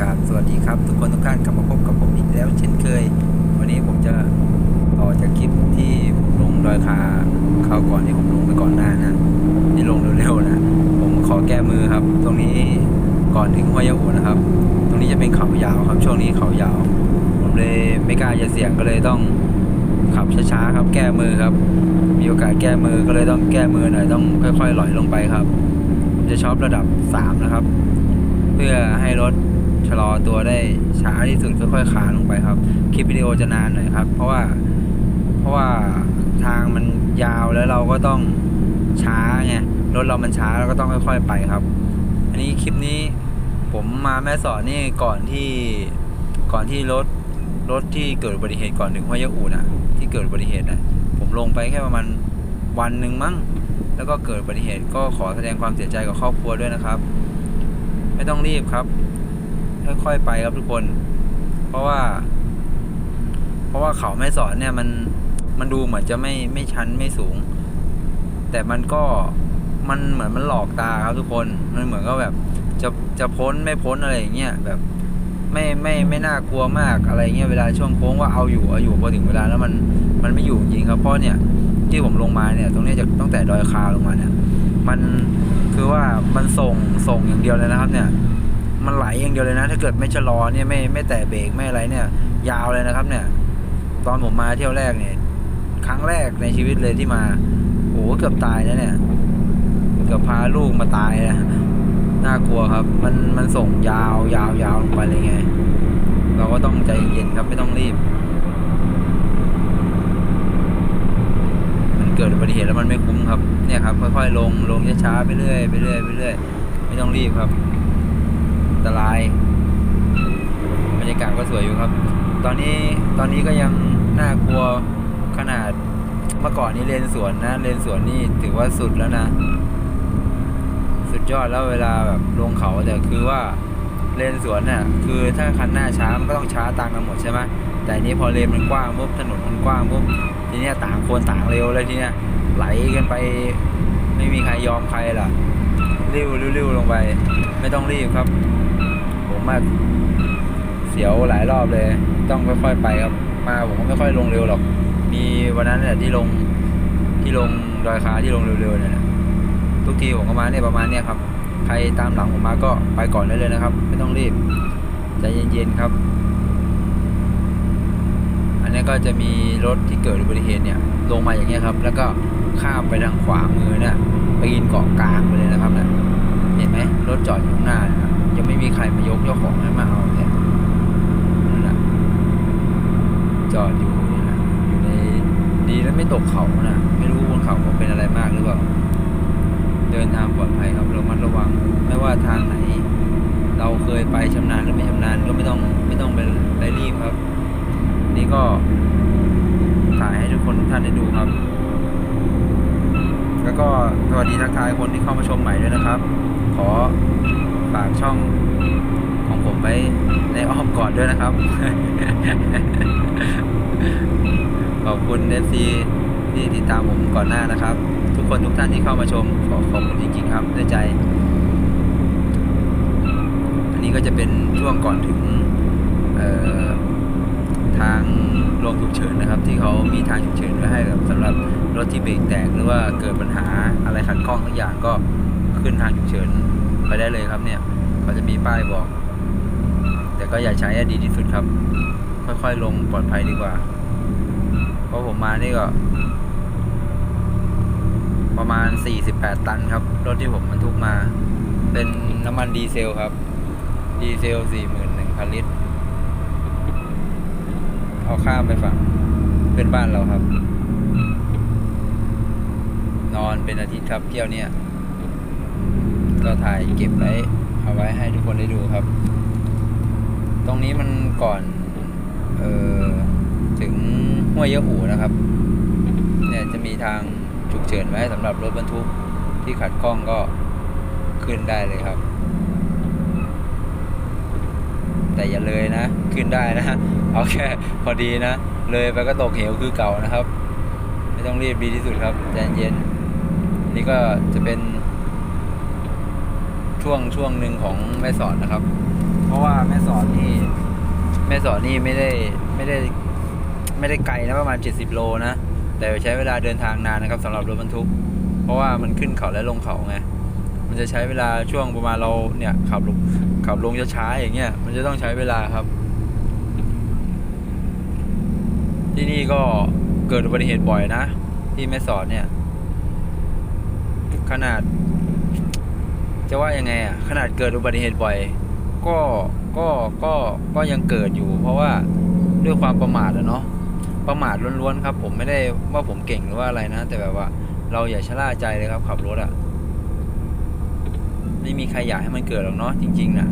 กราบสวัสดีครับ ทุกคนทุกท่านกลับมาพบกับผมอีกแล้วเช่นเคย วันนี้ผมจะต่อจากคลิปที่ผมลงดอยคาคราวก่อนที่ผมลงไปก่อนหน้านะที่ลงเร็วๆนะ ผมขอแก้มือครับ ตรงนี้ก่อนถึงห้วยยะอูนะครับ ตรงนี้จะเป็นเขายาวครับช่วงนี้เขายาว ผมเลยไม่กล้าจะเสี่ยงก็เลยต้องขับช้าๆครับแก้มือครับ มีโอกาสแก้มือก็เลยต้องแก้มือหน่อยต้องค่อยๆหลอยลงไปครับ จะชอบระดับสามนะครับ เพื่อให้รถ ชะลอตัวได้ช้าที่สุดค่อยๆคานลงไปครับ คลิปวิดีโอจะนานหน่อยครับ เพราะว่าเพราะว่าทางมันยาวแล้วเราก็ต้องช้าไงรถเรามันช้าเราก็ต้องค่อย ๆ ไปครับ อันนี้คลิปนี้ผมมาแม่สอดนี่ก่อนที่ก่อนที่รถรถที่เกิดอุบัติเหตุก่อนถึงห้วยยะอูน่ะที่เกิดอุบัติเหตุนะผมลงไปแค่ประมาณวันหนึ่งมั้งแล้วก็เกิดอุบัติเหตุก็ขอแสดงความเสียใจกับครอบครัวด้วยนะครับ ไม่ต้องรีบครับ ค่อยๆไปครับทุกคน เพราะว่า เพราะว่าเขาแม่สอนเนี่ยมันมันดูเหมือนจะไม่ไม่ชันไม่สูง แต่มันก็มันเหมือนมันหลอกตาครับทุกคนมันเหมือนก็แบบ จะจะพ้นไม่พ้นอะไรอย่างเงี้ยแบบไม่ไม่ไม่น่ากลัวมากอะไรเงี้ยเวลาช่วงโค้งว่าเอาอยู่เอาอยู่พอถึงเวลาแล้วมันมันไม่อยู่จริงครับเพราะเนี่ยที่ผมลงมาเนี่ย ตรงนี้จากตั้งแต่ดอยคาลงมาเนี่ย มันคือว่ามันส่งส่งอย่างเดียวเลยนะครับ เนี่ย มันไหลอย่างเดียวเลยนะ ถ้าเกิดไม่ชะลอเนี่ยไม่ไม่แตะเบรกไม่อะไรเนี่ย ยาวเลยนะครับ เนี่ย ตอนผมมาเที่ยวแรกเนี่ย ครั้งแรกในชีวิตเลยที่มาโอ้โหเกือบตายนะเนี่ยเกือบพาลูกมาตายนะน่ากลัวครับ มันมันส่งยาวยาวยาวลงไปเลยไง เราก็ต้องใจเย็นครับไม่ต้องรีบ มันเกิดอุบัติเหตุแล้วมันไม่คุ้มครับ เนี่ยครับค่อยๆลงลงช้าๆไปเรื่อยไปเรื่อยไปเรื่อยไม่ต้องรีบครับ ตรายบรรยากาศก็สวยอยู่ครับ ตอนนี้ตอนนี้ก็ยังน่ากลัวขนาดเมื่อก่อนนี้เลนสวนนะเลนสวนนี่ถือว่าสุดแล้วนะ สุดยอดแล้วเวลาแบบลงเขาแต่คือว่าเลนสวนเนี่ยคือถ้าคันหน้าช้ามันก็ต้องช้าตามกันหมดใช่ไหมแต่นี้พอเลนมันกว้างปุ๊บถนนมันกว้างปุ๊บทีเนี้ยต่างคนต่างเร็วเลยทีเนี้ยไหลกันไป ไม่มีใครยอมใครล่ะ ริ้วริ้วลงไป ไม่ต้องรีบครับ มาเสียวหลายรอบเลย ต้องค่อยๆไปครับ มาผมก็ไม่ค่อยลงเร็วหรอก มีวันนั้นแหละที่ลงที่ลงดอยคาที่ลงเร็วๆเนี่ยทุกทีผมก็มาเนี่ยประมาณเนี้ยครับ ใครตามหลังผมมาก็ไปก่อนได้เลยนะครับ ไม่ต้องรีบใจเย็นๆครับ อันนี้ก็จะมีรถที่เกิดอุบัติเหตุเนี่ยลงมาอย่างเงี้ยครับ แล้วก็ข้ามไปทางขวามือเนี่ยปีนเกาะกลางไปเลยนะครับเนี่ยเห็นไหมรถจอดอยู่ข้างหน้านะครับ ไม่มีใครมายกเจ้าของให้มาเอาเนี่ยนั่นแหละจอดอยู่นี่นะอยู่ในดีแล้วไม่ตกเขานะไม่รู้บนเขาเขาเป็นอะไรมากหรือเปล่าเดินทางปลอดภัยครับระมัดระวัง ไม่ว่าทางไหน เราเคยไปชำนาญหรือไม่ชำนาญก็ไม่ต้องไม่ต้องไปไปรีบครับ นี่ก็ถ่ายให้ทุกคนทุกท่านได้ดูครับ แล้วก็สวัสดีทักทายคนที่เข้ามาชมใหม่ด้วยนะครับ ขอ ฝากช่องของผมไว้ในอ้อมกอดด้วยนะครับ ขอบคุณเอซีที่ติดตามผมก่อนหน้านะครับ ทุกคนทุกท่านที่เข้ามาชม ขอขอบคุณจริงๆครับด้วยใจ อันนี้ก็จะเป็นช่วงก่อนถึงทางลงฉุกเฉินนะครับ ที่เขามีทางฉุกเฉินไว้ให้กับสำหรับรถที่เบรกแตกหรือว่าเกิดปัญหาอะไรขัดข้องทุกอย่างก็ ขึ้นทางฉุกเฉินไปได้เลยครับเนี่ยเขาจะมีป้ายบอก แต่ก็อย่าใช้ดีที่สุดครับ ค่อยๆลงปลอดภัยดีกว่า เพราะผมมานี่ก็ ประมาณ 48 ตันครับ รถที่ผมบรรทุกมา เป็นน้ำมันดีเซลครับ ดีเซล 41,000 ลิตร เอาข้ามไปฝั่งเพื่อนบ้านเราครับ นอนเป็นอาทิตย์ครับเที่ยวเนี้ย ก็ถ่ายเก็บไว้เอาไว้ให้ทุกคนได้ดูครับ ตรงนี้มันก่อนเออถึงห้วยยะหูนะครับ เนี่ยจะมีทางฉุกเฉินไว้สำหรับรถบรรทุกที่ขัดข้องก็ขึ้นได้เลยครับ แต่อย่าเลยนะ ขึ้นได้นะเอาแค่พอดีนะ เลยไปก็ตกเหวคือเก่านะครับ ไม่ต้องรีบดีที่สุดครับใจเย็นนี่ก็จะเป็น ช่วงช่วงหนึ่งของแม่สอนนะครับ เพราะว่าแม่สอนนี่แม่สอนนี่ไม่ได้ไม่ได้ไม่ได้ไกลนะประมาณ 70 โลนะ แต่ใช้เวลาเดินทางนานนะครับสำหรับรถบรรทุก เพราะว่ามันขึ้นเขาและลงเขาไงมันจะใช้เวลาช่วงประมาณเราเนี่ยขับลงขับลงช้าๆอย่างเงี้ยมันจะต้องใช้เวลาครับ ที่นี่ก็เกิดอุบัติเหตุบ่อยนะ ที่แม่สอดเนี่ย ขนาด จะว่ายังไงอะขนาดเกิดอุบัติเหตุบ่อยก็ก็ก็ก็ยังเกิดอยู่ เพราะว่าด้วยความประมาทอะเนาะประมาทล้วนๆครับ ผมไม่ได้ว่าผมเก่งหรือว่าอะไรนะ แต่แบบว่า เราอย่าชะล่าใจเลยครับ ขับรถอะไม่มีใครอยากให้มันเกิดหรอกเนาะจริงๆนะ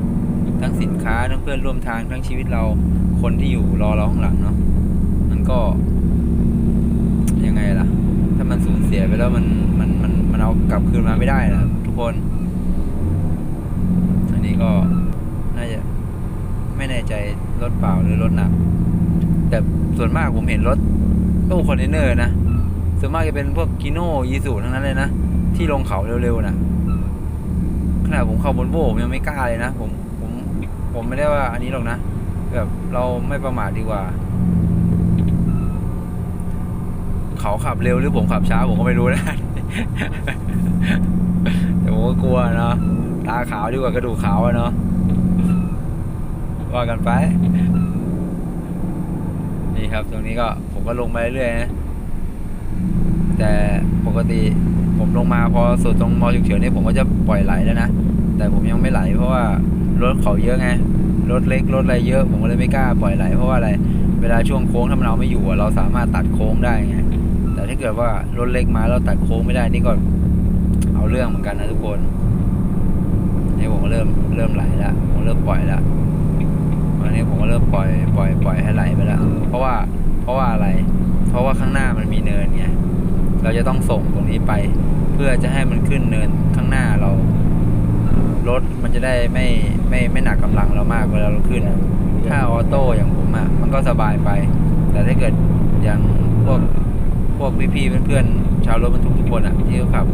ทั้งสินค้าทั้งเพื่อนร่วมทางทั้งชีวิตเราคนที่อยู่รอเราข้างหลังเนาะมันก็ ยังไงล่ะ ถ้ามันสูญเสียไปแล้วมันมันมันมันเอากลับคืนมาไม่ได้นะทุกคน ก็น่าจะไม่แน่ใจรถเปล่าหรือรถหนัก แต่ส่วนมากผมเห็นรถตู้คอนเทนเนอร์นะ ส่วนมากจะเป็นพวกกิโน่ยีสูทั้งนั้นเลยนะ ที่ลงเขาเร็วๆนะขนาดผมเข้าบนโบผมยังไม่กล้าเลยนะ ผมผมผมไม่ได้ว่าอันนี้หรอกนะ แบบเราไม่ประมาทดีกว่า เขาขับเร็วหรือผมขับช้าผมก็ไม่รู้นะแต่ผมก็กลัวเนาะ ตาขาวดีกว่ากระดูกขาวอะเนาะว่ากันไป นี่ครับ ตรงนี้ก็ผมก็ลงมาเรื่อยๆนะแต่ปกติผมลงมาพอสุดตรงมอฉุกเฉินนี่ผมก็จะปล่อยไหลแล้วนะ แต่ผมยังไม่ไหลเพราะว่ารถเขาเยอะไง รถเล็กรถอะไรเยอะ ผมก็เลยไม่กล้าปล่อยไหลเพราะว่าอะไร เวลาช่วงโค้งถ้ามันเอาไม่อยู่เราสามารถตัดโค้งได้ไง แต่ถ้าเกิดว่ารถเล็กมาเราตัดโค้งไม่ได้นี่ก็เอาเรื่องเหมือนกันนะทุกคน นี่ผมก็เริ่มเริ่มไหลแล้วผมเริ่มปล่อยแล้ววันนี้ผมก็เริ่มปล่อยปล่อยปล่อยให้ไหลไปแล้วเพราะว่าเพราะว่าอะไร เพราะว่าข้างหน้ามันมีเนินไงเราจะต้องส่งตรงนี้ไป เพื่อจะให้มันขึ้นเนินข้างหน้าเรารถมันจะได้ไม่ไม่ไม่หนักกำลังเรามากเวลาเราขึ้น ถ้าออโต้อย่างผมอะมันก็สบายไป แต่ถ้าเกิดอย่างพวกพวกพี่ๆเพื่อนๆชาวรถบรรทุกทุกคนอะที่เขาขับ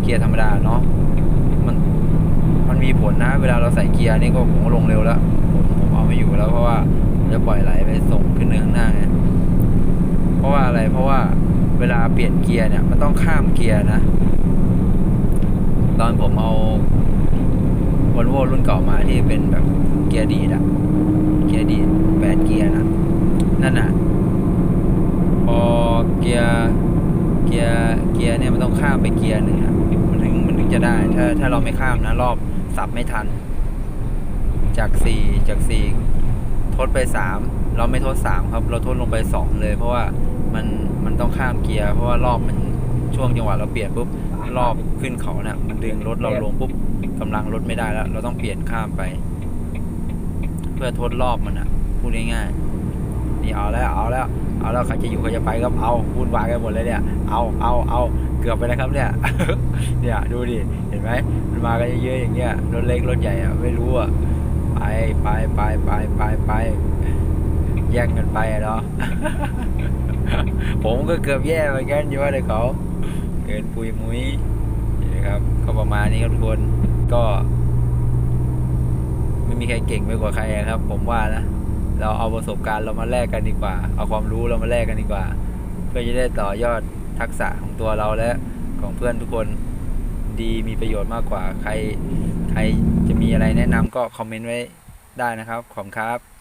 เกียร์ธรรมดาเนาะมัน มันมีผลนะ เวลาเราใส่เกียร์นี่ก็ผมก็ลงเร็วแล้ว ผมผมเอาไม่อยู่แล้วเพราะว่าผมจะปล่อยไหลไปส่งขึ้นเนินข้างหน้าไงเพราะว่าอะไรเพราะว่าเวลาเปลี่ยนเกียร์เนี่ยมันต้องข้ามเกียร์นะ ตอนผมเอาวอลโวรุ่นเก่ามาที่เป็นแบบเกียร์ดีดอะเกียร์ดีดแปดเกียร์นะนั่นน่ะพอเกียร์เกียร์เกียร์เนี่ยมันต้องข้ามไปเกียร์หนึ่งอะมันถึงมันถึงจะได้ ถ้าถ้าเราไม่ข้ามนะรอบ สับไม่ทัน จากสี่จากสี่ทดไปสามเราไม่ทดสามครับ เราทดลงไปสองเลย เพราะว่ามันมันต้องข้ามเกียร์เพราะว่ารอบมันช่วงจังหวะเราเปลี่ยนปุ๊บรอบขึ้นเขาเนี่ยมันดึงรถเราลงปุ๊บกำลังรถไม่ได้แล้ว เราต้องเปลี่ยนข้ามไป เพื่อทดรอบมันอะพูดง่ายๆนี่เอาแล้วเอาแล้ว เอาแล้วใครจะอยู่ใครจะไปก็เอาวุ่นวายกันหมดเลยเนี่ย เอาเอาเอา เกือบไปแล้วครับเนี่ย เนี่ยดูดิ เห็นไหมมันมากันเยอะๆอย่างเงี้ย รถเล็กรถใหญ่อะไม่รู้อะไปไปไปไปไปไปแย่งกันไปอะเนาะ ผมก็เกือบแย่เหมือนกันอยู่ว่าเด็กเขาเกินปุยมุ้ยนี่นะครับ ก็ประมาณนี้ครับทุกคน ก็ ไม่มีใครเก่งไปกว่าใครอะครับ ผมว่านะ เราเอาประสบการณ์เรามาแลกกันดีกว่า เอาความรู้เรามาแลกกันดีกว่า เพื่อจะได้ต่อยอด ทักษะของตัวเราและของเพื่อนทุกคนดีมีประโยชน์มากกว่า ใคร ใครจะมีอะไรแนะนำก็คอมเมนต์ไว้ได้นะครับ ขอบคุณครับ